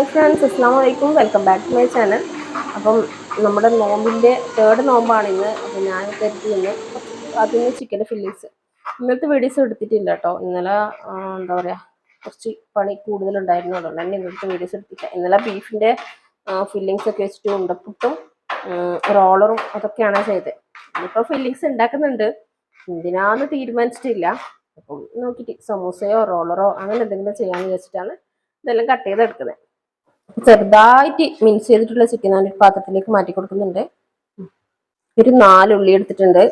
Hi friends അസ്സാം വലൈക്കും welcome back to my channel അപ്പം നമ്മുടെ നോമ്പിന്റെ തേർഡ് നോമ്പാണ് ഇന്ന്. അപ്പം ഞാൻ കരുതി ഇന്ന് അതിന് ചിക്കൻ ഫില്ലിങ്സ് ഇന്നത്തെ വീഡിയോസ് എടുത്തിട്ടില്ല കേട്ടോ ഇന്നലെ എന്താ പറയുക കുറച്ച് പണി കൂടുതലുണ്ടായിരുന്നു. അതുകൊണ്ട് തന്നെ ഇന്നത്തെ വീഡിയോസ് എടുത്തില്ല. ഇന്നലെ ബീഫിന്റെ ഫില്ലിങ്സ് ഒക്കെ വെച്ചിട്ട് ഉണ്ടപ്പുട്ടും റോളറും അതൊക്കെയാണ് ചെയ്തത്. ഇന്നിപ്പോൾ ഫില്ലിങ്സ് ഉണ്ടാക്കുന്നുണ്ട്. എന്തിനാന്ന് തീരുമാനിച്ചിട്ടില്ല. അപ്പം നോക്കിയിട്ട് സമൂസയോ റോളറോ അങ്ങനെ എന്തെങ്കിലും ചെയ്യാമെന്ന് വെച്ചിട്ടാണ് ഇതെല്ലാം കട്ട് ചെയ്തെടുക്കുന്നത്. ചെറുതായിട്ട് മിൻസ് ചെയ്തിട്ടുള്ള ചിക്കൻ ഞാൻ പാത്രത്തിലേക്ക് മാറ്റി കൊടുക്കുന്നുണ്ട്. ഒരു നാല് ഉള്ളി എടുത്തിട്ടുണ്ട്.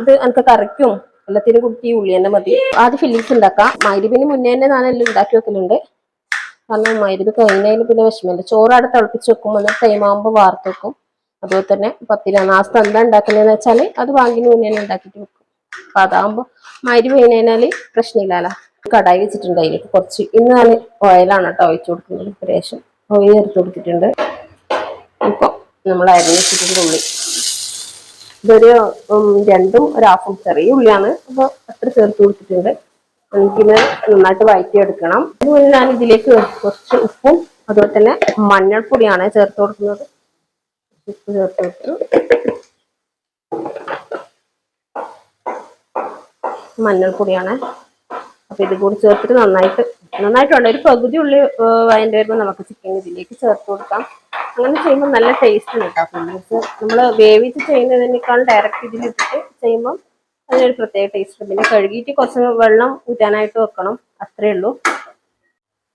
ഇത് എനിക്ക് കറിക്കും. എല്ലാത്തിനും കുട്ടി ഉള്ളി തന്നെ മതി. ആദ്യം ഫില്ലിങ്സ് ഉണ്ടാക്കാം. മൈരുവിന് മുന്നേ തന്നെ ഞാൻ എല്ലാം ഉണ്ടാക്കി വെക്കലുണ്ട്. കാരണം മൈരുവ് കഴിഞ്ഞതിന് പിന്നെ വിഷമമില്ല. ചോറ് അവിടെ തിളപ്പിച്ച് വെക്കും. എന്നിട്ട് ടൈം ആകുമ്പോൾ വാർത്ത് വെക്കും. അതുപോലെ തന്നെ പത്തിര നാസ്ത എന്താ ഉണ്ടാക്കുന്നതെന്ന് വെച്ചാൽ അത് വാങ്ങിന് മുന്നേ തന്നെ ഉണ്ടാക്കിയിട്ട് വെക്കും. അപ്പൊ അതാകുമ്പോൾ മൈരി കഴിഞ്ഞാൽ പ്രശ്നമില്ലല്ലോ. കടായി വെച്ചിട്ടുണ്ട് അതിലേക്ക് കുറച്ച്. ഇന്ന് ഞാൻ ഓയിലാണ് കേട്ടോ ഒഴിച്ചു കൊടുക്കുന്നത്. ലേശം ഓയിൽ ചേർത്ത് കൊടുത്തിട്ടുണ്ട്. ഇപ്പൊ നമ്മൾ അരിഞ്ഞ് ഉള്ളി. ഇതൊരു രണ്ടും ഒരു ഹാഫും ചെറിയ ഉള്ളിയാണ്. അപ്പോൾ അത്ര ചേർത്ത് കൊടുത്തിട്ടുണ്ട്. എനിക്കിത് നന്നായിട്ട് വഴറ്റിയെടുക്കണം അതുപോലെ ഞാൻ ഇതിലേക്ക് കുറച്ച് ഉപ്പും അതുപോലെ തന്നെ മഞ്ഞൾപ്പൊടിയാണ് ചേർത്ത് കൊടുക്കുന്നത്. ഉപ്പ് ചേർത്ത് കൊടുത്തു. മഞ്ഞൾപ്പൊടിയാണ്. അപ്പൊ ഇത് കൂടി ചേർത്തിട്ട് നന്നായിട്ട് നന്നായിട്ട് വേണ്ട ഒരു പകുതി ഉള്ളി അതിന്റെ വരുമ്പോൾ നമുക്ക് ചിക്കൻ ഇതിലേക്ക് ചേർത്ത് കൊടുക്കാം. അങ്ങനെ ചെയ്യുമ്പോൾ നല്ല ടേസ്റ്റ് കേട്ടോ ഫില്ലിങ്സ് നമ്മൾ വേവിച്ച് ചെയ്യുന്നതിനേക്കാൾ ഡയറക്റ്റ് ഇതിലിട്ടിട്ട് ചെയ്യുമ്പോൾ അതിനൊരു പ്രത്യേക ടേസ്റ്റ് പിന്നെ കഴുകിയിട്ട് കുറച്ച് വെള്ളം ഊറ്റാനായിട്ട് വെക്കണം. അത്രേ ഉള്ളൂ.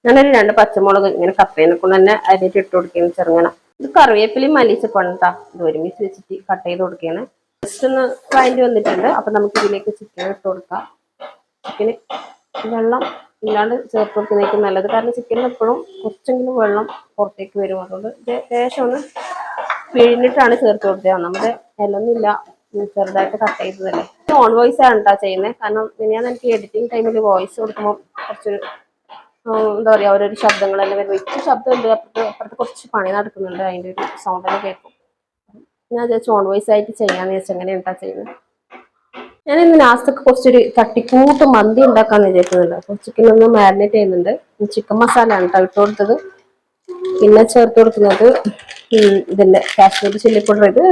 ഞാനൊരു രണ്ട് പച്ചമുളക് ഇങ്ങനെ കപ്പേനെ കൊണ്ട് തന്നെ അരിയിട്ട് ഇട്ട് കൊടുക്കുകയാണ് ചെറുങ്ങനെ. ഇത് കറിവേപ്പിലയും മലിച്ചപ്പോണ്ടാ ഇത് ഒരുമിച്ച് വെച്ചിട്ട് കട്ട് ചെയ്ത് കൊടുക്കുകയാണ് ജസ്റ്റ് ഒന്ന് വഴണ്ടി വന്നിട്ടുണ്ട്. അപ്പം നമുക്ക് ഇതിലേക്ക് ചിക്കൻ ഇട്ട് കൊടുക്കാം. ചിക്കന് വെള്ളം ഇല്ലാണ്ട് ചേർത്ത് കൊടുക്കുന്നതായിരിക്കും നല്ലത്. കാരണം ചിക്കനിൽ എപ്പോഴും കുറച്ചെങ്കിലും വെള്ളം പുറത്തേക്ക് വരും. അതുകൊണ്ട് ശേഷം ഒന്ന് പിഴിഞ്ഞിട്ടാണ് ചേർത്ത് കൊടുത്തത് നമ്മുടെ ഇലൊന്നുമില്ല ചെറുതായിട്ട് കട്ട് ചെയ്തതല്ലേ. ഓൺ വോയിസ് ആണ് കേട്ടോ ചെയ്യുന്നത് കാരണം ഞാൻ എനിക്ക് എഡിറ്റിംഗ് ടൈമിൽ വോയിസ് കൊടുക്കുമ്പോൾ കുറച്ചൊരു എന്താ പറയുക ഓരോരോ ശബ്ദങ്ങളെല്ലാം വരും. ഇത്ര ശബ്ദമുണ്ട് അപ്പുറത്ത് അപ്പുറത്ത് കുറച്ച് പണി നടക്കുന്നുണ്ട്. അതിന്റെ ഒരു സൗണ്ട് ഒക്കെ കേൾക്കും. ഞാൻ വിചാരിച്ചു ഓൺ വോയിസ് ആയിട്ട് ചെയ്യാന്ന് വെച്ചാൽ എങ്ങനെയാണ് കേട്ടോ ചെയ്യുന്നത്. ഞാൻ ഇന്ന് ലാസ്റ്റൊക്കെ കുറച്ചൊരു തട്ടിക്കൂട്ട് മന്തി ഉണ്ടാക്കാന്ന് വിചാരിക്കുന്നുണ്ട് അപ്പോൾ ചിക്കൻ ഒന്ന് മാരിനേറ്റ് ചെയ്യുന്നുണ്ട്. ചിക്കൻ മസാല ആണ് ഇട്ട് കൊടുത്തത്. പിന്നെ ചേർത്ത് കൊടുക്കുന്നത് ഇതിന്റെ കാശ്മീരി ചില്ലി പൗഡർ ഇത്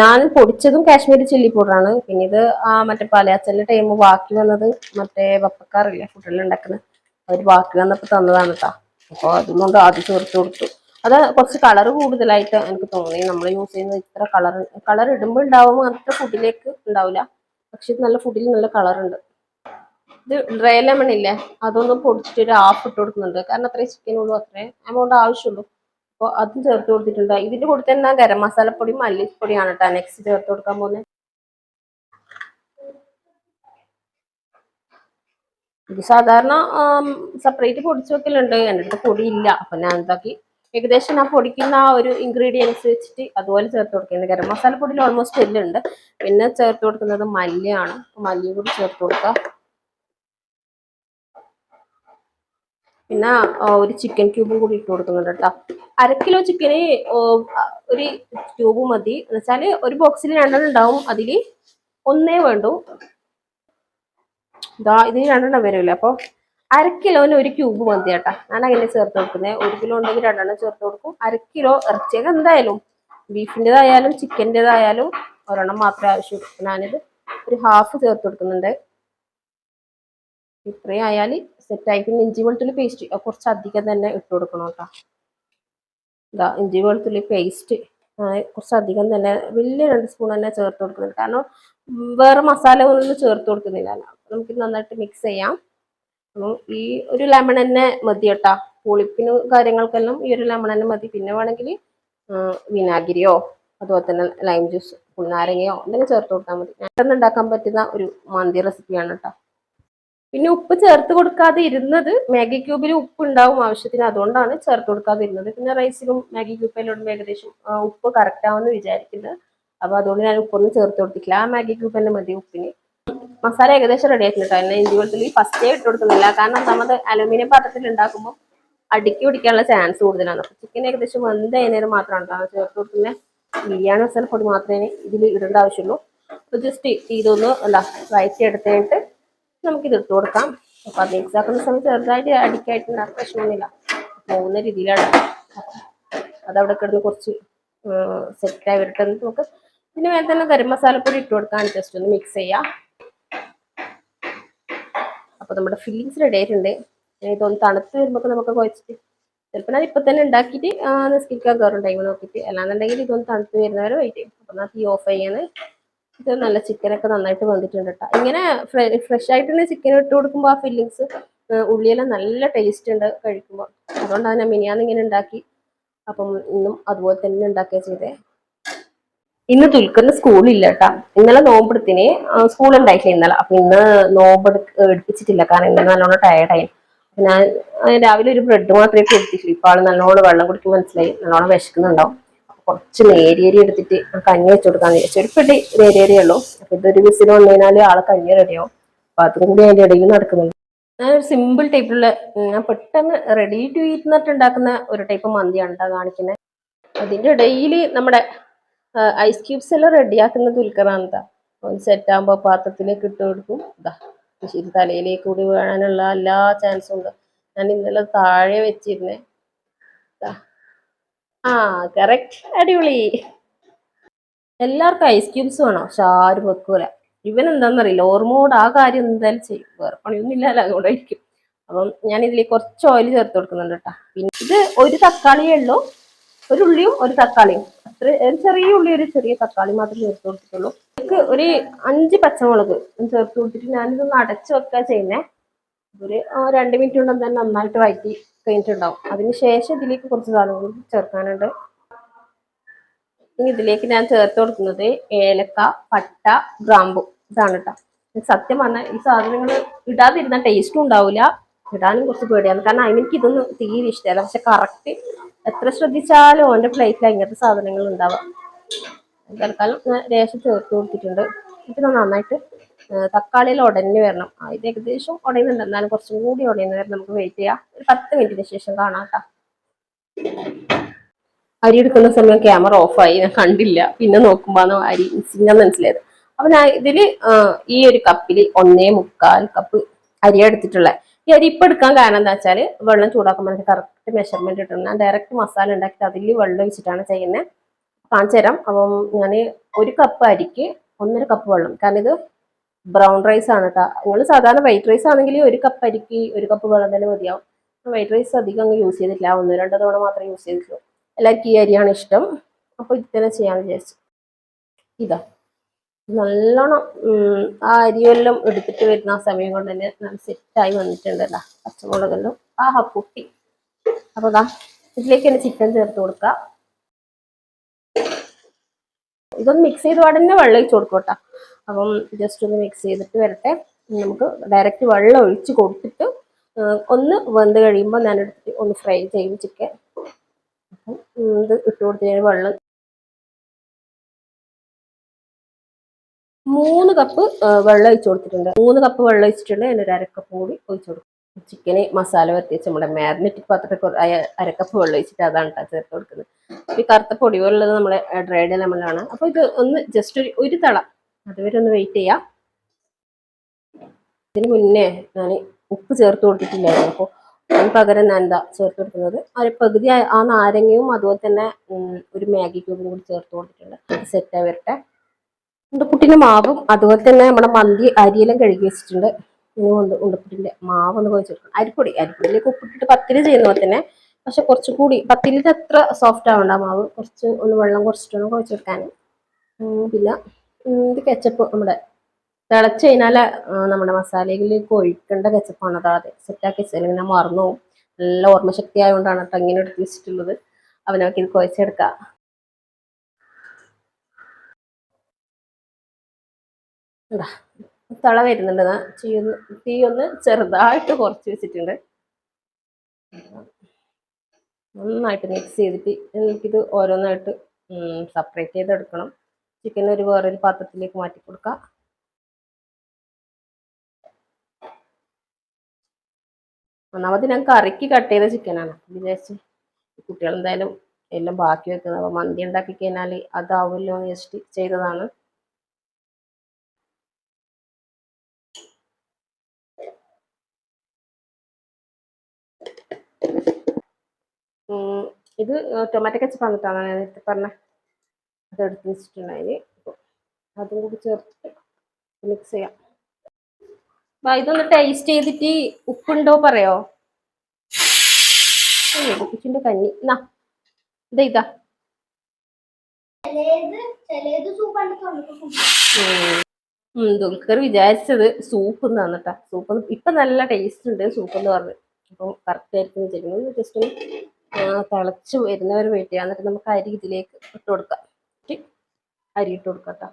ഞാൻ പൊടിച്ചതും കാശ്മീരി ചില്ലി പൗഡറാണ് പിന്നെ ഇത് ആ മറ്റേ പലയാച്ചലിന്റെ ടൈം ബാക്കി വന്നത് മറ്റേ വപ്പക്കാറില്ലേ ഫുഡിൽ ഉണ്ടാക്കുന്നത് അവർ ബാക്കി വന്നപ്പോൾ തന്നതാണ് കേട്ടോ അപ്പോൾ അതുകൊണ്ട് ആദ്യം ചേർത്ത് കൊടുത്തു. അത് കുറച്ച് കളർ കൂടുതലായിട്ട് എനിക്ക് തോന്നി. നമ്മൾ യൂസ് ചെയ്യുന്നത് ഇത്ര കളർ കളർ ഇടുമ്പോൾ ഉണ്ടാവും അത്ര ഫുഡിലേക്ക് ഉണ്ടാവില്ല പക്ഷെ ഇത് നല്ല ഫുഡിൽ നല്ല കളർ ഉണ്ട്. ഇത് ഡ്രൈ ലെമൺ ഇല്ലേ? അതൊന്നും പൊടിച്ചിട്ട് ഒരു ഹാഫ് ഇട്ട് കൊടുക്കുന്നുണ്ട്. കാരണം അത്രയും ചിക്കനുള്ളൂ അത്രയും എമൗണ്ട് ആവശ്യമുള്ളൂ. അപ്പോൾ അതും ചേർത്ത് കൊടുത്തിട്ടുണ്ട്. ഇതിന്റെ കൂടെ തന്നെ ഗരം മസാലപ്പൊടി മല്ലിപ്പൊടിയാണ് കേട്ടോ നെക്സ്റ്റ് ചേർത്ത് കൊടുക്കാൻ പോകുന്നത് ഇത് സാധാരണ സെപ്പറേറ്റ് പൊടിച്ച് വെക്കലുണ്ട്. എന്റെ അടുത്ത് പൊടിയില്ല. അപ്പൊ ഞാൻ എന്താക്കി? ഏകദേശം ഞാൻ പൊടിക്കുന്ന ആ ഒരു ഇൻഗ്രീഡിയൻസ് വെച്ചിട്ട് അതുപോലെ ചേർത്ത് കൊടുക്കുന്നത് ഗരം മസാല പൊടിയിൽ ഓൾമോസ്റ്റ് എല്ലാം ഉണ്ട് പിന്നെ ചേർത്ത് കൊടുക്കുന്നത് മല്ലിയാണ്. മല്ലിയും കൂടി ചേർത്ത് കൊടുക്കുക പിന്നെ ഒരു ചിക്കൻ ക്യൂബും കൂടി ഇട്ട് കൊടുക്കുന്നുണ്ട് കേട്ടോ. അര കിലോ ചിക്കന് ഒരു ക്യൂബ് മതി. എന്ന് വെച്ചാൽ ഒരു ബോക്സിൽ രണ്ടെണ്ണം ഉണ്ടാവും. അതിൽ ഒന്നേ വേണ്ടു. ഇതാ ഇതിന് രണ്ടെണ്ണം വരില്ല അപ്പോൾ അര കിലോന് ഒരു ക്യൂബ് മതി കേട്ടാ. ഞാൻ അങ്ങനെ ചേർത്ത് കൊടുക്കുന്നത് ഒരു കിലോ ഉണ്ടെങ്കിൽ രണ്ടെണ്ണം ചേർത്ത് കൊടുക്കും. അര കിലോ ഇറച്ചിയൊക്കെ എന്തായാലും ബീഫിന്റെതായാലും ചിക്കന്റെതായാലും ഒരെണ്ണം മാത്രമേ ആവശ്യമുള്ളൂ ഞാനിത് ഒരു ഹാഫ് ചേർത്ത് കൊടുക്കുന്നുണ്ട്. ഇത്രയും ആയാൽ സെറ്റായി പിന്നെ ഇഞ്ചി വെളുത്തുള്ളി പേസ്റ്റ് കുറച്ച് അധികം തന്നെ ഇട്ട് കൊടുക്കണം കേട്ടോ. ഇതാ ഇഞ്ചി വെളുത്തുള്ളി പേസ്റ്റ് കുറച്ച് അധികം തന്നെ വലിയ രണ്ട് സ്പൂൺ തന്നെ ചേർത്ത് കൊടുക്കുന്നുണ്ട്. കാരണം വേറെ മസാല ഒന്നും ചേർത്ത് കൊടുക്കുന്നില്ല. നമുക്ക് നന്നായിട്ട് മിക്സ് ചെയ്യാം. അപ്പം ഈ ഒരു ലെമൺ തന്നെ മതി കേട്ടാ. പുളിപ്പിനും കാര്യങ്ങൾക്കെല്ലാം ഈ ഒരു ലെമൺ തന്നെ മതി. പിന്നെ വേണമെങ്കിൽ വിനാഗിരിയോ അതുപോലെ തന്നെ ലൈം ജ്യൂസ് പുളിനാരങ്ങയോ എന്തെങ്കിലും ചേർത്ത് കൊടുത്താൽ മതി. പെട്ടെന്ന് ഉണ്ടാക്കാൻ പറ്റുന്ന ഒരു മന്തി റെസിപ്പിയാണ് കേട്ടോ. പിന്നെ ഉപ്പ് ചേർത്ത് കൊടുക്കാതെ ഇരുന്നത് മാഗി ക്യൂബിൽ ഉപ്പ് ഉണ്ടാവും ആവശ്യത്തിന്. അതുകൊണ്ടാണ് ചേർത്ത് കൊടുക്കാതെ ഇരുന്നത്. പിന്നെ റൈസിലും മാഗി ക്യൂബിലോടും ഏകദേശം ഉപ്പ് കറക്റ്റ് ആവുമെന്ന് വിചാരിക്കുന്നത് അപ്പൊ അതുകൊണ്ട് ഞാൻ ഉപ്പൊന്നും ചേർത്ത് കൊടുത്തിട്ടില്ല. ആ മാഗി ക്യൂബ് തന്നെ മതി ഉപ്പിന്. മസാല ഏകദേശം റെഡി ആയിട്ടുണ്ട് കേട്ടോ. ഇഞ്ചി വെളുത്തുള്ളി ഫസ്റ്റേ ഇട്ട് കൊടുക്കുന്നില്ല. കാരണം നമ്മൾ അലുമിനിയം പാത്രത്തിൽ ഉണ്ടാക്കുമ്പോൾ അടുക്കി പിടിക്കാനുള്ള ചാൻസ് കൂടുതലാണ്. അപ്പൊ ചിക്കൻ ഏകദേശം വെന്ത് കഴിഞ്ഞാൽ മാത്രമാണ് കേട്ടോ. ചേർത്ത് കൊടുക്കുന്നത് ബിരിയാണി മസാല പൊടി മാത്രമേ ഇതിൽ ഇടേണ്ട ആവശ്യമുള്ളൂ. അപ്പൊ ജസ്റ്റ് ഇതൊന്ന് എന്താ വയറ്റി എടുത്തിട്ട് നമുക്കിത് ഇട്ട് കൊടുക്കാം. അപ്പൊ അത് മിക്സ് ആക്കുന്ന സമയത്ത് ചെറുതായിട്ട് അടിക്കായിട്ടുണ്ടാകും പ്രശ്നമൊന്നുമില്ല. പോകുന്ന രീതിയിലാണ്. അതവിടെ കിടന്ന് കുറച്ച് സെറ്റായി വരട്ടെ എന്നിട്ട് നമുക്ക് ഇതിന് മേലെ തന്നെ ഗരം മസാലപ്പൊടി ഇട്ട് കൊടുക്കാൻ ജസ്റ്റ് ഒന്ന് മിക്സ് ചെയ്യാം. അപ്പോൾ നമ്മുടെ ഫില്ലിങ്സ് റെഡി ആയിട്ടുണ്ട്. ഇതൊന്ന് തണുത്ത് വരുമ്പോൾ നമുക്ക് കുഴച്ചിട്ട് ചിലപ്പോൾ ഞാൻ ഇപ്പം തന്നെ ഉണ്ടാക്കിയിട്ട് നിസ്കരിക്കാൻ കയറും ടൈം നോക്കിയിട്ട്. അല്ലാന്നുണ്ടെങ്കിൽ ഇതൊന്ന് തണുത്ത് വരുന്നവരെ വെയിറ്റ് ചെയ്യും. അപ്പോൾ ഞാൻ തീ ഓഫ് ചെയ്യാൻ ഇത് നല്ല ചിക്കനൊക്കെ നന്നായിട്ട് വന്നിട്ടുണ്ട് കേട്ടോ. ഇങ്ങനെ ഫ്രഷ് ആയിട്ട് തന്നെ ചിക്കൻ ഇട്ട് കൊടുക്കുമ്പോൾ ആ ഫില്ലിങ്സ് ഉള്ളിയെല്ലാം നല്ല ടേസ്റ്റ് ഉണ്ട് കഴിക്കുമ്പോൾ അതുകൊണ്ടാണ് ഞാൻ മിനിയാന്ന് ഇങ്ങനെ ഉണ്ടാക്കി. അപ്പം ഇന്നും അതുപോലെ തന്നെ ഉണ്ടാക്കുക ചെയ്തേ. ഇന്ന് തുൽക്കറിന് സ്കൂളില്ല കേട്ടാ ഇന്നലെ നോമ്പെടുത്തിന് സ്കൂൾ ഉണ്ടായിട്ടില്ല ഇന്നലെ. അപ്പൊ ഇന്ന് നോമ്പ് എടുപ്പിച്ചിട്ടില്ല. കാരണം ഇന്നലെ നല്ലോണം ടയർഡായി അപ്പൊ ഞാൻ രാവിലെ ഒരു ബ്രെഡ് മാത്രമേ എടുത്തിട്ടുള്ളൂ. ഇപ്പൊ ആൾ നല്ലോണം വെള്ളം കുടിക്കും മനസ്സിലായി. നല്ലോണം വിശക്കുന്നുണ്ടാവും. കുറച്ച് നേരിയരി എടുത്തിട്ട് കഞ്ഞി വെച്ച് കൊടുക്കാന്ന് വിചാരിച്ചു. ഒരു പിടി നേരിയേരി ഉള്ളൂ. അപ്പൊ ഇതൊരു വിസിൽ വന്നു കഴിഞ്ഞാൽ ആളെ കഞ്ഞി റെഡിയാവും. അപ്പൊ അതും കൂടി അതിന്റെ ഇടയിൽ നടക്കുന്നുണ്ട്. ഞാനൊരു സിമ്പിൾ ടൈപ്പിലുള്ള ഞാൻ പെട്ടെന്ന് റെഡി ടു ഈറ്റ് എന്നിട്ട് ഉണ്ടാക്കുന്ന ഒരു ടൈപ്പ് മന്തിയാണ് കാണിക്കുന്നത് അതിന്റെ ഇടയിൽ നമ്മുടെ ഐസ് ക്യൂബ്സ് എല്ലാം റെഡിയാക്കുന്ന ദുൽഖറാണ് കേട്ടോ ഒന്ന് സെറ്റ് ആകുമ്പോൾ പാത്രത്തിലേക്ക് ഇട്ട് കൊടുക്കും. ഇതാ ശരി തലയിലേക്ക് കൂടി വീഴാനുള്ള എല്ലാ ചാൻസും ഉണ്ട്. ഞാൻ ഇന്നലെ താഴെ വെച്ചിരുന്നേ. ആ കറക്റ്റ് അടിപൊളി. എല്ലാവർക്കും ഐസ് ക്യൂബ്സ് വേണോ? ആരും വെക്കൂല. ഇവൻ എന്താണെന്നറിയില്ല ഓർമ്മോട് ആ കാര്യം എന്തായാലും ചെയ്യും. വേറെ പണിയൊന്നും ഇല്ലല്ലോ അതുകൊണ്ടായിരിക്കും അപ്പം ഞാൻ ഇതിലേക്ക് കുറച്ച് ഓയിൽ ചേർത്ത് കൊടുക്കുന്നുണ്ട് കേട്ടോ പിന്നെ ഇത് ഒരു തക്കാളിയേ ഉള്ളൂ. ഒരു ഉള്ളിയും ഒരു തക്കാളിയും. അത്ര ചെറിയ ഉള്ളി ഒരു ചെറിയ തക്കാളി മാത്രം ചേർത്ത് കൊടുത്തിട്ടുള്ളൂ. എനിക്ക് ഒരു അഞ്ച് പച്ചമുളക് ചേർത്ത് കൊടുത്തിട്ട് ഞാനിതൊന്ന് അടച്ചു വെക്കുക ചെയ്യുന്നേ. ഒരു രണ്ട് മിനിറ്റ് കൊണ്ട് തന്നെ നന്നായിട്ട് വഴറ്റി കഴിഞ്ഞിട്ടുണ്ടാവും. അതിന് ശേഷം ഇതിലേക്ക് കുറച്ച് സാധനങ്ങൾ ചേർക്കാനുണ്ട്. ഇനി ഇതിലേക്ക് ഞാൻ ചേർത്ത് കൊടുക്കുന്നത് ഏലക്ക പട്ട ഗ്രാമ്പു. ഇതാണ് കേട്ടോ സത്യം പറഞ്ഞാൽ ഈ സാധനങ്ങൾ ഇടാതിരുന്ന ടേസ്റ്റും ഉണ്ടാവില്ല ഇടാനും കുറച്ച് പേടിയാണ്. കാരണം എനിക്ക് ഇതൊന്നും തീരെ ഇഷ്ടമല്ല. പക്ഷെ കറക്റ്റ് എത്ര ശ്രദ്ധിച്ചാലും ഓന്റെ പ്ലേറ്റിൽ അങ്ങനത്തെ സാധനങ്ങൾ ഉണ്ടാവാം. തൽക്കാലം ഞാൻ രേഷം ചേർത്ത് കൊടുത്തിട്ടുണ്ട്. ഇത് നന്നായിട്ട് തക്കാളിയിൽ ഉടഞ്ഞു വരണം. ഇത് ഏകദേശം ഉടയുന്നുണ്ട്. എന്നാലും കുറച്ചും കൂടി ഉടയുന്ന വരെ നമുക്ക് വെയിറ്റ് ചെയ്യാം. ഒരു പത്ത് മിനിറ്റിന് ശേഷം കാണാം കേട്ടോ. അരി എടുക്കുന്ന സമയം ക്യാമറ ഓഫായി ഞാൻ കണ്ടില്ല. പിന്നെ നോക്കുമ്പോഴാണ് അരി ഞാൻ മനസ്സിലായത്. അപ്പൊ ഞാൻ ഇതിൽ ഈ ഒരു കപ്പിൽ ഒന്നേ മുക്കാൽ കപ്പ് അരി എടുത്തിട്ടുള്ളത് ഈ ഇപ്പൊ എടുക്കാൻ കാരണം എന്താ വെച്ചാൽ വെള്ളം ചൂടാക്കുമ്പോൾ എനിക്ക് കറക്റ്റ് മെഷർമെന്റ് ഇട്ടുണ്ട് ഞാൻ ഡയറക്റ്റ് മസാല ഉണ്ടാക്കിയിട്ട് അതിൽ വെള്ളം ഒഴിച്ചിട്ടാണ് ചെയ്യുന്നത് കാണിച്ചു തരാം. അപ്പം ഞാൻ ഒരു കപ്പ് അരിക്ക് ഒന്നര കപ്പ് വെള്ളം. കാരണം ഇത് ബ്രൗൺ റൈസ് ആണ് കേട്ടോ നിങ്ങൾ സാധാരണ വൈറ്റ് റൈസ് ആണെങ്കിൽ ഒരു കപ്പ് അരിക്ക് ഒരു കപ്പ് വെള്ളം തന്നെ മതിയാവും. വൈറ്റ് റൈസ് അധികം അങ്ങ് യൂസ് ചെയ്തിട്ടില്ല. ഒന്ന് രണ്ട് തവണ മാത്രമേ യൂസ് ചെയ്തിട്ടുള്ളൂ. എല്ലാവർക്കും ഈ അരിയാണ് ഇഷ്ടം. അപ്പോൾ ഇത് തന്നെ ചെയ്യാമെന്ന് വിചാരിച്ചു. ഇതാ. നല്ലോണം ആ അരിയെല്ലാം എടുത്തിട്ട് വരുന്ന ആ സമയം കൊണ്ട് തന്നെ നല്ല സെറ്റായി വന്നിട്ടുണ്ടല്ലോ പച്ചമുളകെല്ലാം. ആഹാ പൊട്ടി. അപ്പോൾ ദാ ഇതിലേക്ക് തന്നെ ചിക്കൻ ചേർത്ത് കൊടുക്കുക ഇതൊന്ന് മിക്സ് ചെയ്ത് ഉടനെ വെള്ളം ഒഴിച്ച് കൊടുക്കട്ടോ അപ്പം ജസ്റ്റ് ഒന്ന് മിക്സ് ചെയ്തിട്ട് വരട്ടെ. നമുക്ക് ഡയറക്റ്റ് വെള്ളം ഒഴിച്ച് കൊടുത്തിട്ട് ഒന്ന് വെന്ത് കഴിയുമ്പോൾ ഞാൻ എടുത്തിട്ട് ഒന്ന് ഫ്രൈ ചെയ്യും ചിക്കൻ അപ്പം ഇത് ഇട്ട് കൊടുത്ത് ഞാൻ വെള്ളം മൂന്ന് കപ്പ് വെള്ളം ഒഴിച്ച് കൊടുത്തിട്ടുണ്ട്. മൂന്ന് കപ്പ് വെള്ളം ഒഴിച്ചിട്ടുണ്ട്. അതിന് ഒരു അരക്കപ്പ് കൂടി ഒഴിച്ചു കൊടുക്കും. ചിക്കന് മസാല വരത്തിച്ച് നമ്മുടെ മാരിനേറ്റ് പാത്രത്തിൽ അരക്കപ്പ് വെള്ളം ഒഴിച്ചിട്ട് അതാണ് ചേർത്ത് കൊടുക്കുന്നത്. ഈ കറുത്ത പൊടി ഉള്ളത് നമ്മുടെ ഡ്രൈഡ് ലെമണാണ് അപ്പോൾ ഇത് ഒന്ന് ജസ്റ്റ് ഒരു ഒരു തള. അതുവരെ ഒന്ന് വെയിറ്റ് ചെയ്യാം. ഇതിന് മുന്നേ ഞാൻ ഉപ്പ് ചേർത്ത് കൊടുത്തിട്ടില്ലായിരുന്നു. അപ്പോൾ അതിന് പകരം ഞാൻ എന്താ ചേർത്ത് കൊടുക്കുന്നത്. ഒരു പകുതി ആ- നാരങ്ങയും അതുപോലെ തന്നെ ഒരു മാഗി ക്യൂബും കൂടി ചേർത്ത് കൊടുത്തിട്ടുണ്ട്. സെറ്റ് സെറ്റായി വരട്ടെ. ഉണ്ടപ്പുട്ടിന്റെ മാവും അതുപോലെ തന്നെ നമ്മുടെ മന്തി അരിയെല്ലാം കഴുകി വെച്ചിട്ടുണ്ട്. ഇനി ഉണ്ട് ഉണ്ടപ്പുട്ടിന്റെ മാവ് ഒന്ന് കുഴച്ചെടുക്കണം അരിപ്പൊടി അരിപ്പൊടിയിലേക്ക് ഉപ്പിട്ടിട്ട് പത്തിരി ചെയ്യുന്ന പോലെ തന്നെ പക്ഷെ കുറച്ചുകൂടി പത്തിരിന്റെ അത്ര സോഫ്റ്റ് ആവണ്ട മാവ്. കുറച്ച് ഒന്ന് വെള്ളം കുറച്ചിട്ടൊന്ന് കുഴച്ചെടുക്കാൻ പിന്നെ ഇത് കെച്ചപ്പ് നമ്മുടെ തിളച്ച് കഴിഞ്ഞാൽ നമ്മുടെ മസാലയിലേക്ക് ഒഴിക്കേണ്ട കെച്ചപ്പാണ് അതാതെ സെറ്റാക്കി വെച്ചാൽ ഇങ്ങനെ മറന്നു പോകും. നല്ല ഓർമ്മശക്തി ആയതുകൊണ്ടാണ് കേട്ടോ ഇങ്ങനെ എടുത്ത് വെച്ചിട്ടുള്ളത്. അവനൊക്കെ ഇത് കുഴച്ചെടുക്കാം ഇതാ, തള വരുന്നുണ്ട്. ചെയ്യുന്ന തീ ഒന്ന് ചെറുതായിട്ട് കുറച്ച് വെച്ചിട്ടുണ്ട്. നന്നായിട്ട് മിക്സ് ചെയ്തിട്ട് എനിക്കിത് ഓരോന്നായിട്ട് സെപ്പറേറ്റ് ചെയ്തെടുക്കണം. ചിക്കൻ ഒരു വേറൊരു പാത്രത്തിലേക്ക് മാറ്റി കൊടുക്കാം. ഒന്നാമത് ഞാൻ കറിക്ക് കട്ട് ചെയ്ത ചിക്കനാണ് വിചാരിച്ച് കുട്ടികൾ എന്തായാലും എല്ലാം ബാക്കി വെക്കുന്നത്. അപ്പോൾ മന്തി ഉണ്ടാക്കി കഴിഞ്ഞാൽ അതാവുമല്ലോ എന്ന് ചെയ്തതാണ്. ഇത് ടൊമാറ്റോ കച്ചപ്പ് വന്നിട്ടാണ് ഞാൻ നേരത്തെ പറഞ്ഞ അത് എടുത്ത് വെച്ചിട്ടുണ്ടായി അതും കൂടി ചേർത്തിട്ട് മിക്സ് ചെയ്യാം. അപ്പം ഇതൊന്ന് ടേസ്റ്റ് ചെയ്തിട്ട് ഉപ്പുണ്ടോ പറയോ? കുച്ചിന്റെ കഞ്ഞി. എന്നാ ഇതാ. ഇതാ ദുൽഖർ വിചാരിച്ചത് സൂപ്പ് തന്നിട്ടാ സൂപ്പ് ഇപ്പൊ നല്ല ടേസ്റ്റ് ഉണ്ട് സൂപ്പ് എന്ന് പറഞ്ഞു. അപ്പം കറക്റ്റ് ആയിരിക്കും വിചാരിക്കുന്നത് ജസ്റ്റ് തിളച്ച് വരുന്നവർ വെയിറ്റ് ചെയ്യാം എന്നിട്ട് നമുക്ക് അരി ഇതിലേക്ക് ഇട്ട് കൊടുക്കാം. ഓക്കെ അരി ഇട്ട് കൊടുക്കട്ടോ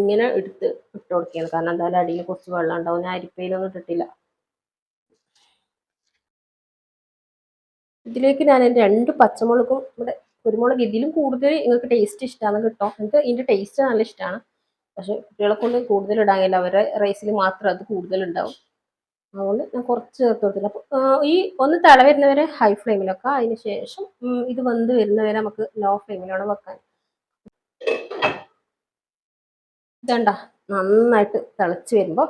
ഇങ്ങനെ എടുത്ത് ഇട്ട് കൊടുക്കുകയാണ്. കാരണം എന്തായാലും അടിയിൽ കുറച്ച് വെള്ളം ഉണ്ടാവും. ഞാൻ അരിപ്പയിലൊന്നും ഇട്ടിട്ടില്ല. ഇതിലേക്ക് ഞാൻ രണ്ട് പച്ചമുളകും ഇവിടെ കുരുമുളക് ഇതിലും കൂടുതൽ നിങ്ങൾക്ക് ടേസ്റ്റ് ഇഷ്ടമാണ് കേട്ടോ. എനിക്ക് ഇതിന്റെ ടേസ്റ്റ് നല്ല ഇഷ്ടമാണ് പക്ഷെ കുട്ടികളെ കൊണ്ട് കൂടുതൽ ഇടാൻ കഴിയില്ല അവരുടെ റൈസിൽ മാത്രം അത് കൂടുതൽ ഉണ്ടാവും അതുകൊണ്ട് ഞാൻ കുറച്ച് ചേർത്ത് കൊടുത്തില്ല ഈ ഒന്ന് തള വരുന്നവരെ ഹൈ ഫ്ലെയിമിലൊക്കെ അതിന് ശേഷം ഇത് വെന്ത് വരുന്നവരെ നമുക്ക് ലോ ഫ്ലെയിമിലാണ് വെക്കാൻ. ഇതണ്ട? നന്നായിട്ട് തിളച്ച് വരുമ്പോൾ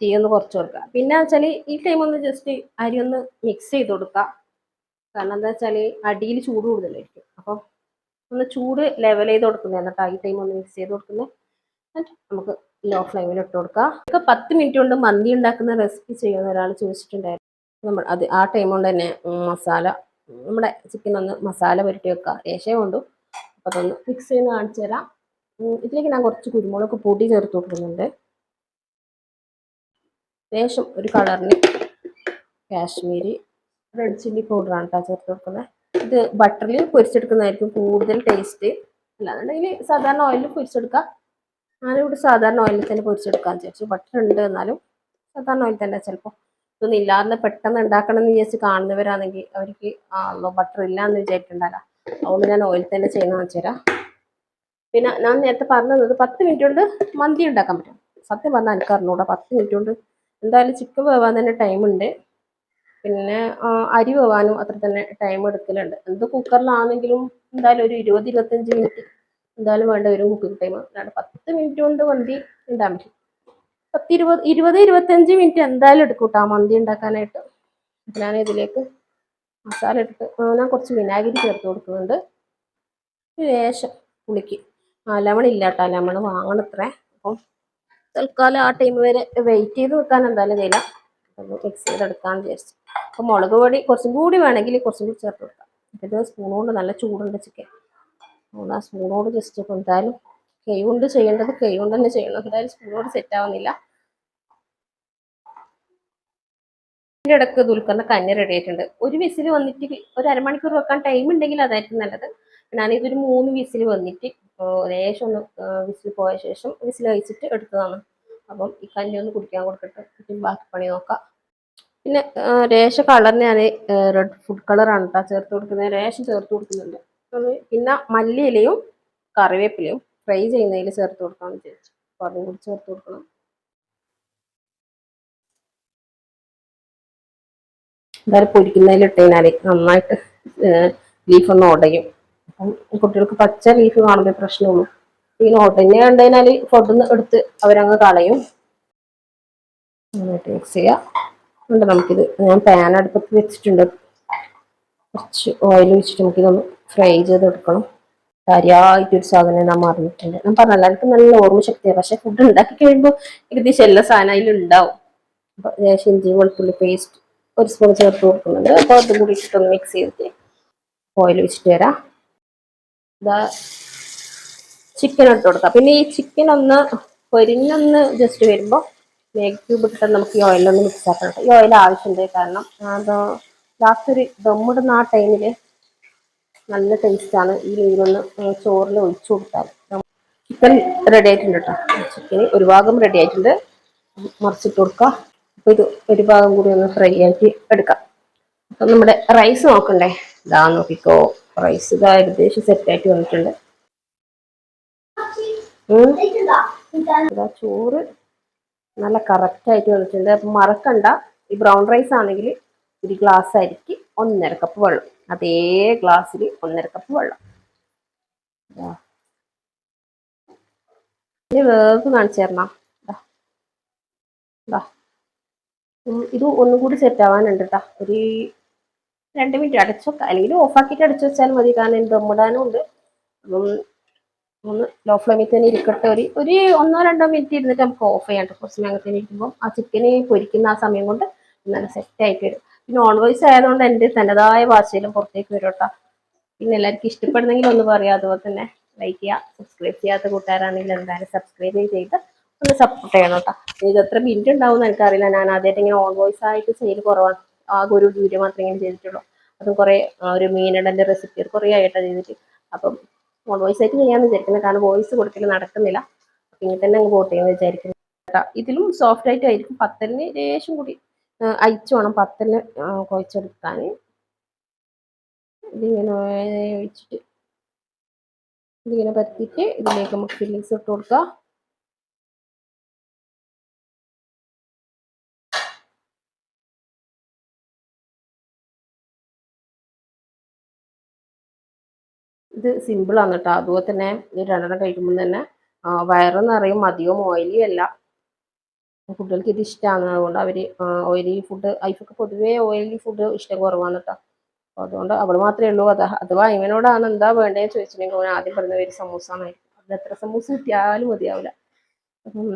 തീ ഒന്ന് കുറച്ച് കൊടുക്കുക. പിന്നെ വെച്ചാൽ ഈ ടൈം ഒന്ന് ജസ്റ്റ് അരി ഒന്ന് മിക്സ് ചെയ്ത് കൊടുക്കുക. കാരണം എന്താ വെച്ചാൽ അടിയിൽ ചൂട് കൂടുതലായിരിക്കും. അപ്പോൾ ഒന്ന് ചൂട് ലെവൽ ചെയ്ത് കൊടുക്കുന്നത് എന്നിട്ട് ഈ ടൈം ഒന്ന് മിക്സ് ചെയ്ത് കൊടുക്കുന്നത് നമുക്ക് ലോ ഫ്ലെയിമിൽ ഇട്ട് കൊടുക്കുക ഇപ്പൊ പത്ത് മിനിറ്റ് കൊണ്ട് മന്തി ഉണ്ടാക്കുന്ന റെസിപ്പി ചെയ്യുന്ന ഒരാൾ ചോദിച്ചിട്ടുണ്ടായിരുന്നു. നമ്മൾ അത് ആ ടൈം കൊണ്ട് തന്നെ മസാല നമ്മുടെ ചിക്കൻ ഒന്ന് മസാല പുരട്ടി വെക്കുക. ഏഷ്യ കൊണ്ടു. അപ്പോൾ അതൊന്ന് മിക്സ് ചെയ്ത് കാണിച്ചു തരാം. ഇതിലേക്ക് ഞാൻ കുറച്ച് കുരുമുളക് പൊടി ചേർത്ത് കൊടുക്കുന്നുണ്ട്. ലേശം ഒരു കളറിന് കാശ്മീരി റെഡ് ചില്ലി പൗഡറാണ് കേട്ടോ ചേർത്ത് കൊടുക്കുന്നത് ഇത് ബട്ടറിൽ പൊരിച്ചെടുക്കുന്നതായിരിക്കും കൂടുതൽ ടേസ്റ്റ് അല്ലാന്നുണ്ടെങ്കിൽ സാധാരണ ഓയിലിൽ പൊരിച്ചെടുക്കാം. ഞാനിവിടെ സാധാരണ ഓയിലിൽ തന്നെ പൊരിച്ചെടുക്കാൻ വിചാരിച്ചു. ബട്ടർ ഉണ്ട് എന്നാലും സാധാരണ ഓയിൽ തന്നെ ചിലപ്പോൾ ഇതൊന്നും ഇല്ലാതെ പെട്ടെന്ന് ഉണ്ടാക്കണം എന്ന് വിചാരിച്ച് കാണുന്നവരാണെങ്കിൽ അവർക്ക് ആണല്ലോ ബട്ടർ ഇല്ല എന്ന് വിചാരിക്കണ്ടല്ലോ അതുകൊണ്ട് ഞാൻ ഓയിൽ തന്നെ ചെയ്യുന്ന വെച്ചുതരാം തരാം. പിന്നെ ഞാൻ നേരത്തെ പറഞ്ഞത് പത്ത് മിനിറ്റ് കൊണ്ട് മന്തി ഉണ്ടാക്കാൻ പറ്റും. സത്യം പറഞ്ഞാൽ എനിക്ക് അറിഞ്ഞൂടാ. പത്ത് മിനിറ്റ് കൊണ്ട് എന്തായാലും ചിക്കൻ വേവാൻ തന്നെ ടൈമുണ്ട് പിന്നെ അരി വേവാനും അത്ര തന്നെ ടൈം എടുക്കലുണ്ട്. എന്ത് കുക്കറിലാണെങ്കിലും എന്തായാലും ഒരു ഇരുപത് ഇരുപത്തഞ്ച് മിനിറ്റ് എന്തായാലും വേണ്ട ഒരു കുക്കിംഗ് ടൈം അല്ലാണ്ട് പത്ത് മിനിറ്റ് കൊണ്ട് മന്തി ഉണ്ടാൻ പറ്റും പത്ത് ഇരുപത് ഇരുപത് ഇരുപത്തഞ്ച് മിനിറ്റ് എന്തായാലും എടുക്കും കേട്ടോ മന്തി ഉണ്ടാക്കാനായിട്ട്. ഞാൻ ഇതിലേക്ക് മസാല ആ, ഞാൻ കുറച്ച് വിനാഗിരി ചേർത്ത് കൊടുക്കുന്നുണ്ട്. ലേശം പുളിക്ക്. ആ ലെമൺ ഇല്ല കേട്ടോ ലെമൺ വാങ്ങണത്രേ. അപ്പം തൽക്കാലം ആ ടൈം വരെ വെയിറ്റ് ചെയ്ത് വെക്കാൻ എന്തായാലും ചെയ്യില്ല ഒന്ന് മിക്സ് ചെയ്തെടുക്കാമെന്ന് വിചാരിച്ചു. അപ്പം മുളക് പൊടി കുറച്ചും കൂടി വേണമെങ്കിൽ കുറച്ചും കൂടി ചേർത്ത് കൊടുക്കാം. ഇത് സ്പൂൺ കൊണ്ട് നല്ല ചൂടുണ്ട് ചിക്കൻ അതുകൊണ്ട് ആ സ്പൂണോട് ജസ്റ്റ് ഇപ്പോൾ എന്തായാലും കൈ കൊണ്ട് ചെയ്യേണ്ടത് കൈ കൊണ്ട് തന്നെ ചെയ്യണം. എന്തായാലും സ്പൂണോട് സെറ്റ് ആവുന്നില്ല. ഇതിന്റെ ഇടയ്ക്ക് ദുൽഖറിന്റെ കഞ്ഞി റെഡി ആയിട്ടുണ്ട്. ഒരു വിസിൽ വന്നിട്ട് ഒരു അരമണിക്കൂർ വെക്കാൻ ടൈം ഉണ്ടെങ്കിൽ അതായിരിക്കും നല്ലത്. ഞാനിതൊരു മൂന്ന് വിസിൽ വന്നിട്ട് ലേശം ഒന്ന് വിസിൽ പോയ ശേഷം വിസിൽ കഴിച്ചിട്ട് എടുത്തതാണ്. അപ്പം ഈ കഞ്ഞി ഒന്ന് കുടിക്കാൻ കൊടുക്കട്ടെ. പിന്നെ ബാക്കി പണി നോക്കാം. പിന്നെ രേഷ കളർ ഞാൻ റെഡ് ഫുഡ് കളറാണ് കേട്ടോ ചേർത്ത് കൊടുക്കുന്നത്. രേഷം ചേർത്ത് കൊടുക്കുന്നുണ്ട്. പിന്നെ മല്ലിയിലയും കറിവേപ്പിലയും ഫ്രൈ ചെയ്യുന്നതിൽ ചേർത്ത് കൊടുക്കാമെന്ന് വിചാരിച്ചു. അപ്പോൾ അതും കൂടി ചേർത്ത് കൊടുക്കണം. എന്തായാലും പൊരിക്കുന്നതിൽ ഇട്ട് നന്നായിട്ട് ഒന്ന് ഉടയും. അപ്പം കുട്ടികൾക്ക് പച്ച ലീഫ് കാണുമ്പോൾ പ്രശ്നമുള്ളൂ. ഈ ഉടനെ കഴിഞ്ഞാൽ ഫുഡിന്ന് എടുത്ത് അവരങ്ങ് കളയും. നന്നായിട്ട് മിക്സ് ചെയ്യാം. ഉണ്ട് നമുക്കിത് ഞാൻ പാൻ അടുപ്പത്ത് വെച്ചിട്ടുണ്ട്. കുറച്ച് ഓയിൽ വെച്ചിട്ട് നമുക്കിതൊന്ന് ഫ്രൈ ചെയ്ത് എടുക്കണം. കാര്യമായിട്ടൊരു സാധനം ഞാൻ മറന്നിട്ടുണ്ട്. ഞാൻ പറഞ്ഞല്ല എനിക്ക് നല്ല ഓർമ്മ ശക്തിയാണ് പക്ഷെ ഫുഡ് ഉണ്ടാക്കി കഴിയുമ്പോൾ ഏകദേശം എല്ലാ സാധനം അതിലുണ്ടാവും അപ്പോൾ ലേശം ഇഞ്ചി വെളുത്തുള്ളി പേസ്റ്റ് ഒരു സ്പൂൺ ചേർത്ത് കൊടുക്കുന്നുണ്ട്. അപ്പോൾ അതും കൂടി ഇട്ടിട്ടൊന്ന് മിക്സ് ചെയ്തിട്ട് ഓയിൽ വെച്ചിട്ട് വരാം. ഇതാ ചിക്കൻ ഇട്ട് കൊടുക്കാം. പിന്നെ ഈ ചിക്കൻ ഒന്ന് പൊരിഞ്ഞൊന്ന് ജസ്റ്റ് വരുമ്പോൾ മേഗ് ക്യൂബ് ഇട്ടിട്ട് നമുക്ക് ഈ ഓയിലൊന്ന് മിക്സ് ആക്കണം ഈ ഓയിൽ ആവശ്യമുണ്ട് കാരണം അത് ഒരു ദമ്മിടുന്ന ആ ടൈമിൽ നല്ല ടേസ്റ്റാണ് ഈ നീരൊന്ന് ചോറിൽ ഒഴിച്ചു കൊടുത്താൽ. ചിക്കൻ റെഡി ആയിട്ടുണ്ട് കേട്ടോ ചിക്കൻ ഒരു ഭാഗം റെഡി ആയിട്ടുണ്ട്. മറിച്ചിട്ട് കൊടുക്കുക അപ്പോൾ ഇത് ഒരു ഭാഗം കൂടി ഒന്ന് ഫ്രൈ ആക്കി എടുക്കാം. അപ്പം നമ്മുടെ റൈസ് നോക്കണ്ടേ? ഇതാ നോക്കിക്കോ. റൈസ് ഇതാ ഏകദേശം സെറ്റായിട്ട് വന്നിട്ടുണ്ട്. ചോറ് നല്ല കറക്റ്റ് ആയിട്ട് വന്നിട്ടുണ്ട്. അപ്പം മറക്കണ്ട. ഈ ബ്രൗൺ റൈസ് ആണെങ്കിൽ ഒരു ഗ്ലാസ് അരിക്ക് ഒന്നര കപ്പ് വെള്ളം. അതേ ഗ്ലാസ്സിൽ ഒന്നര കപ്പ് വെള്ളം. ഇനി വേവ് കാണിച്ചു തരണം. ഇത് ഒന്നും കൂടി സെറ്റ് ആവാനുണ്ട് കേട്ടോ ഒരു രണ്ട് മിനിറ്റ് അടച്ചു വെക്കാം. അല്ലെങ്കിൽ ഓഫാക്കിയിട്ട് അടച്ചു വെച്ചാൽ മതി. കാരണം എനിക്ക് ദമ്മിടാനും ഉണ്ട്. അപ്പം ഒന്ന് ലോ ഫ്ലെയിമിൽ തന്നെ ഇരിക്കട്ടെ. ഒരു ഒരു ഒന്നോ രണ്ടോ മിനിറ്റ് ഇരുന്നിട്ട് നമുക്ക് ഓഫ് ചെയ്യാം കേട്ടോ കുറച്ച് നേരത്തിന് ഇരിക്കുമ്പോൾ ആ ചിക്കന് പൊരിക്കുന്ന ആ സമയം കൊണ്ട് നല്ല സെറ്റ് ആയിട്ട് വരും. നോൺ വോയിസ് ആയതുകൊണ്ട് എന്റെ തനതായ ഭാഷയിലും പുറത്തേക്ക് വരും കേട്ടോ. പിന്നെ എല്ലാവർക്കും ഇഷ്ടപ്പെടുന്നെങ്കിൽ ഒന്ന് പറയാം. അതുപോലെ തന്നെ ലൈക്ക് ചെയ്യുക സബ്സ്ക്രൈബ് ചെയ്യാത്ത കൂട്ടുകാരാണെങ്കിൽ എന്തായാലും സബ്സ്ക്രൈബ് ചെയ്ത് ഒന്ന് സപ്പോർട്ട് ചെയ്യണം കേട്ടോ. ഇത് എത്ര മിനിറ്റ് ഉണ്ടാവും എനിക്കറിയില്ല. ഞാൻ ആദ്യമായിട്ട് ഇങ്ങനെ ഓൺ വോയിസ് ആയിട്ട് ചെയ്ത് കുറവാണ്. ആകെ ഒരു വീഡിയോ മാത്രമേ ഇങ്ങനെ ചെയ്തിട്ടുള്ളൂ. അതും കുറേ ഒരു മീനടന്റെ റെസിപ്പി കുറേ ആയിട്ടാണ് ചെയ്തിട്ട്. അപ്പം ഓൺ വോയിസ് ആയിട്ട് ചെയ്യാമെന്ന് വിചാരിക്കുന്നത് കാരണം വോയിസ് കൊടുക്കൽ നടക്കുന്നില്ല. അപ്പം ഇങ്ങനെ തന്നെ അങ്ങ് പോട്ടെ എന്ന് വിചാരിക്കുന്നു. കേട്ടോ ഇതിലും സോഫ്റ്റ് ആയിട്ടായിരിക്കും പത്തലിന് ലേശം കൂടി അയച്ചു വേണം പത്തൽ കുഴച്ചെടുക്കാൻ ഇതിങ്ങനെ ഒഴിച്ചിട്ട് ഇതിങ്ങനെ പരത്തിയിട്ട് ഇതിലേക്ക് നമുക്ക് ഫില്ലിങ്സ് ഇട്ട് കൊടുക്കാം. ഇത് സിമ്പിളാണ് കേട്ടോ. അതുപോലെ തന്നെ രണ്ടെണ്ണം കഴിക്കുമ്പോൾ തന്നെ വയറ് നിറയും അധികം ഓയിലി അല്ല. കുട്ടികൾക്ക് ഇത് ഇഷ്ടമാണ് അതുകൊണ്ട് അവർ ഓയിലി ഫുഡ് ഐഫൊക്കെ പൊതുവേ ഓയിലി ഫുഡ് ഇഷ്ടം കുറവാണ് കേട്ടോ. അതുകൊണ്ട് അവൾ മാത്രമേ ഉള്ളൂ. അത് അഥവാ ഇവനോടാണ് എന്താ വേണ്ടതെന്ന് ചോദിച്ചിട്ടുണ്ടെങ്കിൽ അവൻ ആദ്യം പറഞ്ഞ പേര് സമൂസ എന്നായിരിക്കും അത് എത്ര സമൂസ കിട്ടിയാലും മതിയാവില്ല. അപ്പം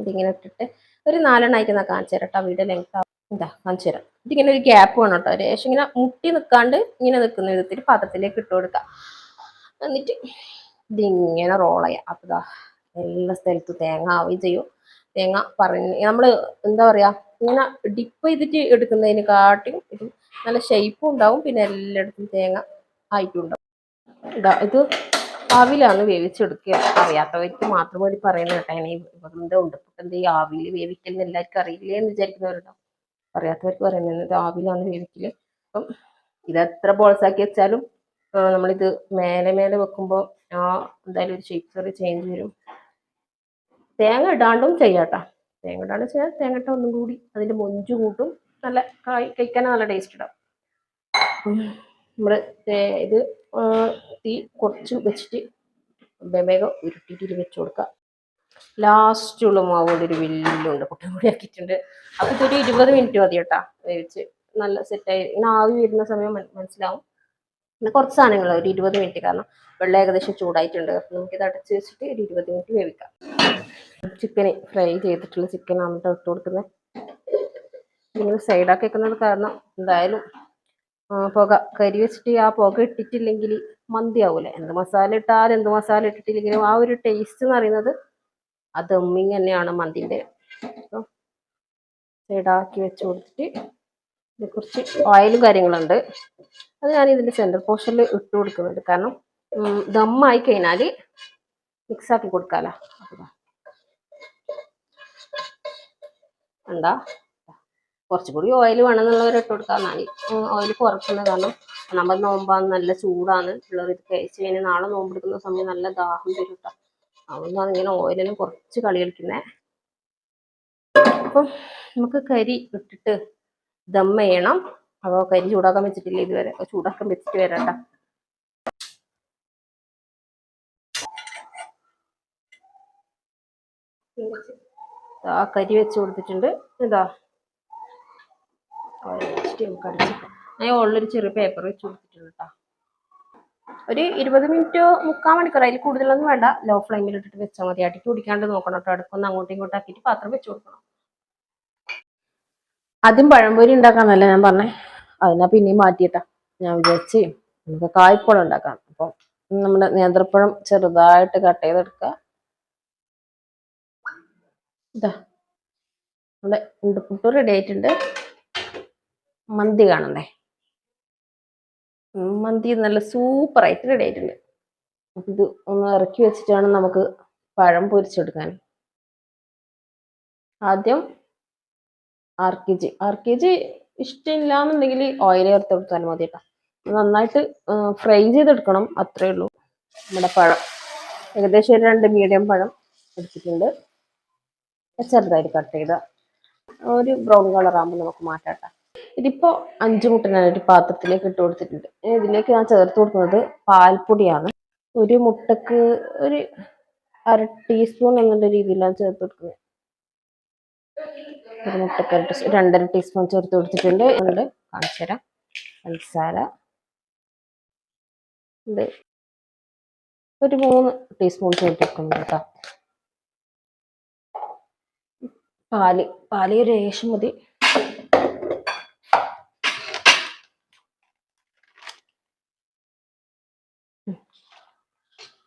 ഇതിങ്ങനെ ഇട്ടിട്ട് ഒരു നാലെണ്ണമായിട്ട് ഞാൻ കാണിച്ചു തരാം കേട്ടോ. വീഡിയോ ലെങ്ത് എന്താ കാണിച്ചു തരാം. ഇതിങ്ങനെ ഒരു ഗ്യാപ്പ് വേണം കേട്ടോ. രേഷം ഇങ്ങനെ മുട്ടി നിൽക്കാണ്ട് ഇങ്ങനെ നിൽക്കുന്ന വിധത്തിൽ പാത്രത്തിലേക്ക് ഇട്ട് കൊടുക്കുക എന്നിട്ട് ഇതിങ്ങനെ റോൾ ചെയ്യാം. അപ്പോൾ ഇതാ എല്ലാ സ്ഥലത്തും തേങ്ങ ആവുകയും ചെയ്യും. തേങ്ങ പറഞ്ഞ് നമ്മൾ എന്താ പറയുക ഇങ്ങനെ ഡിപ്പ് ചെയ്തിട്ട് എടുക്കുന്നതിന് കാട്ടിയും ഇത് നല്ല ഷേപ്പും ഉണ്ടാവും. പിന്നെ എല്ലായിടത്തും തേങ്ങ ആയിട്ടുണ്ടാവും. ഇതാ ഇത് ആവിലാണ് വേവിച്ചെടുക്കുക. അറിയാത്തവർക്ക് മാത്രം വേണ്ടി പറയുന്നത് കേട്ടോ. ഇനി വെറുതെ ഉണ്ട് എന്താ ഈ ആവിയിൽ വേവിക്കൽ എല്ലാവർക്കും അറിയില്ലേ എന്ന് വിചാരിക്കുന്നവരുണ്ടാവും. അറിയാത്തവർക്ക് പറയുന്നത് ഇത് ആവിലാണ് വേവിക്കൽ അപ്പം ഇത് എത്ര ബോൾസാക്കി വെച്ചാലും നമ്മളിത് മേലെ മേലെ വെക്കുമ്പോൾ ആ എന്തായാലും ഒരു ഷേപ്പ് ചെറിയ ചേഞ്ച് വരും. തേങ്ങ ഇടാണ്ടും ചെയ്യാട്ടോ. തേങ്ങ ഇടാണ്ട് ചെയ്യാൻ തേങ്ങ ഇട്ട ഒന്നും കൂടി അതിന്റെ മൊഞ്ച് കൂട്ടും. നല്ല കായ് കഴിക്കാൻ നല്ല ടേസ്റ്റ് ഇടാം. നമ്മൾ ഇത് തീ കുറച്ച് വെച്ചിട്ട് വേഗം ഉരുട്ടിയിട്ട് വെച്ച് കൊടുക്കുക ലാസ്റ്റുള്ള മാവ് കൊണ്ട് ഒരു വലിയുണ്ട് കുട്ടി കൂടി ആക്കിയിട്ടുണ്ട്. അപ്പോൾ ഇതൊരു ഇരുപത് മിനിറ്റ് മതി കേട്ടോ. വേവിച്ച് നല്ല സെറ്റായി ഇങ്ങനെ ആവി വരുന്ന സമയം മന- മനസ്സിലാവും. പിന്നെ കുറച്ച് സാധനങ്ങൾ ഒരു ഇരുപത് മിനിറ്റ്. കാരണം വെള്ളം ഏകദേശം ചൂടായിട്ടുണ്ട്. നമുക്ക് നമുക്കിത് അടച്ച് വെച്ചിട്ട് ഒരു ഇരുപത് മിനിറ്റ് വേവിക്കാം. ചിക്കന് ഫ്രൈ ചെയ്തിട്ടുള്ള ചിക്കനാണ് കേട്ടോ ഇട്ട് കൊടുക്കുന്നത്. ഇങ്ങനെ സൈഡാക്കി വെക്കുന്നത് കാരണം എന്തായാലും പുക കരി വെച്ചിട്ട് ആ പുക ഇട്ടിട്ടില്ലെങ്കിൽ മന്തി ആവൂല എന്ത് മസാല ഇട്ടാലും എന്ത് മസാല ഇട്ടിട്ടില്ലെങ്കിലും ആ ഒരു ടേസ്റ്റ് എന്ന് പറയുന്നത് ആ ദമ്മിങ് തന്നെയാണ് മന്തിന്റെ. സൈഡാക്കി വെച്ച് കൊടുത്തിട്ട് ഇതിൽ കുറച്ച് ഓയിലും കാര്യങ്ങളുണ്ട്. അത് ഞാൻ ഇതിന്റെ സെന്റർ പോർഷനിൽ ഇട്ട് കൊടുക്കുന്നുണ്ട്. കാരണം ദമ്മായി കഴിഞ്ഞാൽ മിക്സാക്കി കൊടുക്കാമല്ലോ എന്താ? കുറച്ചും കൂടി ഓയിൽ വേണമെന്നുള്ളവർ ഇട്ട് കൊടുക്കാം ഞാൻ ഓയിൽ കുറക്കുന്നത് കാരണം നമ്മൾ നോമ്പാണ് നല്ല ചൂടാണ്. പിള്ളേർ ഇത് കഴിച്ച് കഴിഞ്ഞാൽ നാളെ നോമ്പെടുക്കുന്ന സമയം നല്ല ദാഹം തരും കേട്ടോ അതുകൊണ്ടാണ് ഇങ്ങനെ ഓയിലിനും കുറച്ച് കളി കളിക്കുന്നത് അപ്പം നമുക്ക് കരി ഇട്ടിട്ട് ദം ചെയ്യണം. അപ്പോൾ കരി ചൂടാക്കാൻ വെച്ചിട്ടില്ല ഇതുവരെ? ചൂടാക്കാൻ വെച്ചിട്ട് വരാം ആ കരി വെച്ച് കൊടുത്തിട്ടുണ്ട്. ഇതാ. വെച്ചിട്ട് നമുക്ക് അടിച്ചിട്ട് ഞാൻ ഉള്ളൊരു ചെറിയ പേപ്പർ വെച്ച് കൊടുത്തിട്ടുണ്ട് കേട്ടോ ഒരു ഇരുപത് മിനിറ്റോ മുക്കാൽ മണിക്കൂർ അതിൽ കൂടുതലൊന്നും വേണ്ട. ലോ ഫ്ലെയിമിൽ ഇട്ടിട്ട് വെച്ചാൽ മതി. അടിക്ക് കുടിക്കാണ്ട് നോക്കണം കേട്ടോ അടുപ്പൊന്ന് അങ്ങോട്ടും ഇങ്ങോട്ടും ആക്കിയിട്ട് പാത്രം വെച്ച് കൊടുക്കണം. ആദ്യം പഴംപൊരി ഉണ്ടാക്കാന്നല്ലേ ഞാൻ പറഞ്ഞേ? അതിനാ പിന്നെയും മാറ്റിയിട്ടാ. ഞാൻ വിചാരിച്ച് നമുക്ക് കായ്പഴം ഉണ്ടാക്കാം. അപ്പം നമ്മുടെ നേന്ത്രപ്പഴം ചെറുതായിട്ട് കട്ട് ചെയ്തെടുക്കുക. ഇതാ. നമ്മുടെ ഉണ്ടപ്പുട്ട് റെഡി ആയിട്ടുണ്ട്. മന്തി കാണണ്ടേ? മന്തി നല്ല സൂപ്പർ ആയിട്ട് റെഡി ആയിട്ടുണ്ട്. ഇത് ഒന്ന് ഇറക്കി വെച്ചിട്ടാണ് നമുക്ക് പഴം പൊരിച്ചെടുക്കാൻ. ആദ്യം R K G. R K G ഇഷ്ടമില്ല എന്നുണ്ടെങ്കിൽ ഓയിൽ ചേർത്ത് കൊടുത്താൽ മതി കേട്ടോ നന്നായിട്ട് ഫ്രൈ ചെയ്തെടുക്കണം അത്രേ ഉള്ളൂ. നമ്മുടെ പഴം. ഏകദേശം ഒരു രണ്ട് മീഡിയം പഴം എടുത്തിട്ടുണ്ട്. ചെറുതായിട്ട് കട്ട് ചെയ്ത. ഒരു ബ്രൗൺ കളർ ആകുമ്പോൾ നമുക്ക് മാറ്റാം ഇതിപ്പോൾ ഇതിപ്പോ അഞ്ച് മുട്ട ഞാൻ ഒരു പാത്രത്തിലേക്ക് ഇട്ട് കൊടുത്തിട്ടുണ്ട്. ഇതിലേക്ക് ഞാൻ ചേർത്ത് കൊടുക്കുന്നത് പാൽപ്പൊടിയാണ്. ഒരു മുട്ടക്ക് ഒരു അര ടീസ്പൂൺ എന്നുള്ള രീതിയിലാണ് ചേർത്ത് കൊടുക്കുന്നത്. ഒരു മുട്ടക്കര രണ്ടര ടീസ്പൂൺ ചേർത്ത് കൊടുത്തിട്ടുണ്ട്. ഉണ്ട് കാണിച്ചു തരാം. പഞ്ചസാര. ഒരു മൂന്ന് ടീസ്പൂൺ ചേർത്തിട്ടുണ്ട് കേട്ടോ. പാൽ. പാൽ ഒരു ഏകദേശം മതി.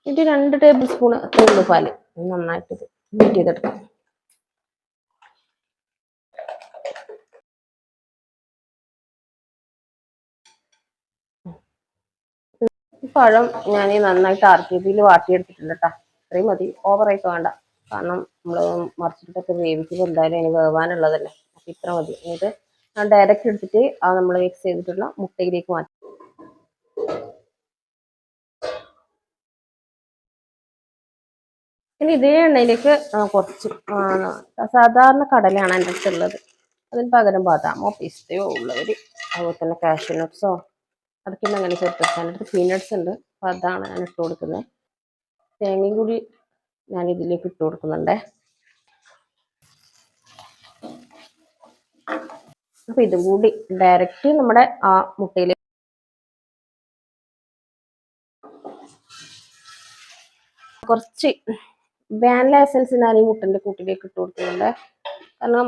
ഇത് രണ്ട് ടേബിൾ സ്പൂൺ തേങ്ങ പാൽ. നന്നായിട്ട് ഇത് ബീറ്റ് ചെയ്തെടുക്കാം ഈ പഴം ഞാൻ നന്നായിട്ട് ജിയിൽ വാട്ടിയെടുത്തിട്ടുണ്ട് കേട്ടോ അത്രയും മതി. ഓവറായിട്ട് വേണ്ട. കാരണം നമ്മൾ മറിച്ചിട്ടൊക്കെ വേവിക്കുമ്പോൾ എന്തായാലും അതിന് വേവാനുള്ളതല്ലേ. അപ്പം ഇത്ര മതി. എന്നിട്ട് ഡയറക്റ്റ് എടുത്തിട്ട് ആ നമ്മൾ മിക്സ് ചെയ്തിട്ടുള്ള മുട്ടയിലേക്ക് മാറ്റി. ഇനി ഇതേ എണ്ണയിലേക്ക് കുറച്ച് സാധാരണ കടലയാണ് എന്റെ അടുത്തുള്ളത്. അതിന് പകരം ബാദാമോ പിസ്തയോ ഉള്ളവർ അതുപോലെ തന്നെ കാഷ്യൂ നട്ട്സോ അതൊക്കെ അങ്ങനെ ചേർത്ത് അടുത്ത് പീനട്സ് ഉണ്ട്. അപ്പോൾ അതാണ് ഞാൻ ഇട്ട് കൊടുക്കുന്നത്. തേങ്ങയും കൂടി ഞാൻ ഇതിലേക്ക് ഇട്ട് കൊടുക്കുന്നുണ്ടേ. അപ്പോൾ ഇതും കൂടി ഡയറക്റ്റ് നമ്മുടെ ആ മുട്ടയിൽ കുറച്ച് വാനില എസൻസ് ഞാൻ ഈ മുട്ടന്റെ കൂട്ടിലേക്ക് ഇട്ട് കൊടുക്കുന്നുണ്ട്. കാരണം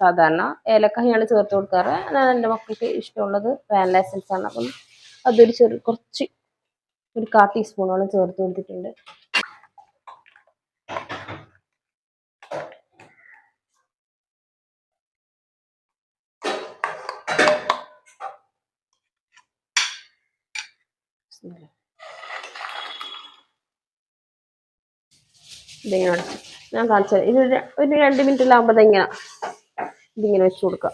സാധാരണ ഏലക്കായാണ് ചേർത്ത് കൊടുക്കാറ്. ഞാൻ എന്റെ മക്കൾക്ക് ഇഷ്ടമുള്ളത് വാനില എസൻസ് ആണ്. അപ്പം അതൊരു ചെറു കുറച്ച് ഒരു കാ ടീസ്പൂണോളം ചേർത്ത് കൊടുത്തിട്ടുണ്ട്. ഇതിങ്ങനെ അടച്ച്? ഞാൻ കാണിച്ചത് ഇത് ഒരു- രണ്ട് മിനിറ്റിലാകുമ്പോൾ ഇങ്ങനെ ഇതിങ്ങനെ വെച്ച് കൊടുക്കുക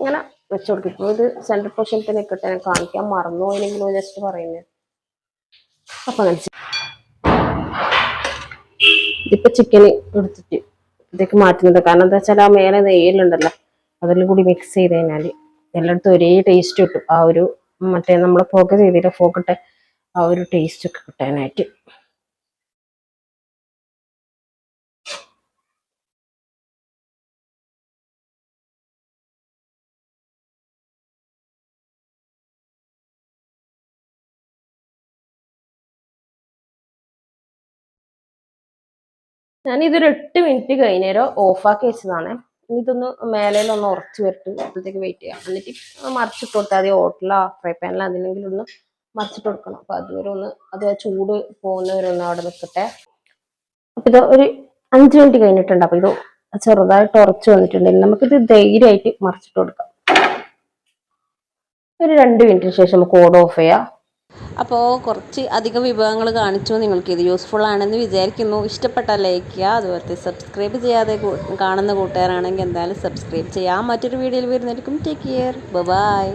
ഇങ്ങനെ വെച്ച് കൊടുക്കും. ഇപ്പോൾ ഇത് സെൻട്രൽ പോർഷൻ തന്നെ ഞാൻ കാണിക്കാൻ മറന്നു പോയില്ലെങ്കിലും ജസ്റ്റ് പറയുന്നത് അപ്പം അങ്ങനെ ഇതിപ്പോ ഇതിപ്പോൾ ചിക്കൻ എടുത്തിട്ട് ഇതൊക്കെ മാറ്റുന്നത്. കാരണം എന്താ വെച്ചാൽ ആ മേലെ നെയ്യലുണ്ടല്ലോ അതെല്ലാം കൂടി മിക്സ് ചെയ്ത് കഴിഞ്ഞാൽ എല്ലായിടത്തും ഒരേ ടേസ്റ്റ് കിട്ടും. ആ ഒരു മറ്റേ നമ്മൾ ഫോക്ക് ചെയ്തിട്ട് ഫോക്കിട്ട് ആ ഒരു ടേസ്റ്റ് ഒക്കെ കിട്ടാനായിട്ട്. ഞാൻ ഇതൊരു എട്ട് മിനിറ്റ് കഴിഞ്ഞേരം ഓഫാക്കി വെച്ചതാണ്. ഇനി ഇതൊന്ന് മേലയിലൊന്ന് ഉറച്ചു വരട്ട്. അപ്പോഴത്തേക്ക് വെയിറ്റ് ചെയ്യാം. എന്നിട്ട് മറിച്ചിട്ട് കൊടുത്താൽ മതി. ഹോട്ടലോ ഫ്രൈ പാനിലോ അതിലെങ്കിലും ഒന്ന് മറിച്ചിട്ട് കൊടുക്കണം. അപ്പൊ അതുവരെ ഒന്ന് അത് ചൂട് പോകുന്നവരെ ഒന്ന് അവിടെ നിൽക്കട്ടെ അപ്പൊ ഇത് ഒരു അഞ്ച് മിനിറ്റ് കഴിഞ്ഞിട്ടുണ്ട്. അപ്പൊ ഇത് ചെറുതായിട്ട് ഉറച്ച് വന്നിട്ടുണ്ട് ഇനി നമുക്കിത് ധൈര്യമായിട്ട് മറിച്ചിട്ട് കൊടുക്കാം. ഒരു രണ്ട് മിനിറ്റിന് ശേഷം നമുക്ക് ഓട് ഓഫ് ചെയ്യാം. അപ്പോൾ കുറച്ച് അധികം വിഭവങ്ങൾ കാണിച്ചു നിങ്ങൾക്ക് ഇത് യൂസ്ഫുൾ ആണെന്ന് വിചാരിക്കുന്നു. ഇഷ്ടപ്പെട്ടാൽ ലൈക്ക് ചെയ്യുക. അതുപോലെ സബ്സ്ക്രൈബ് ചെയ്യാതെ കാണുന്ന കൂട്ടുകാരാണെങ്കിൽ എന്തായാലും സബ്സ്ക്രൈബ് ചെയ്യാം. മറ്റൊരു വീഡിയോയിൽ വരുന്നവർക്കും ടേക്ക് കെയർ ബൈ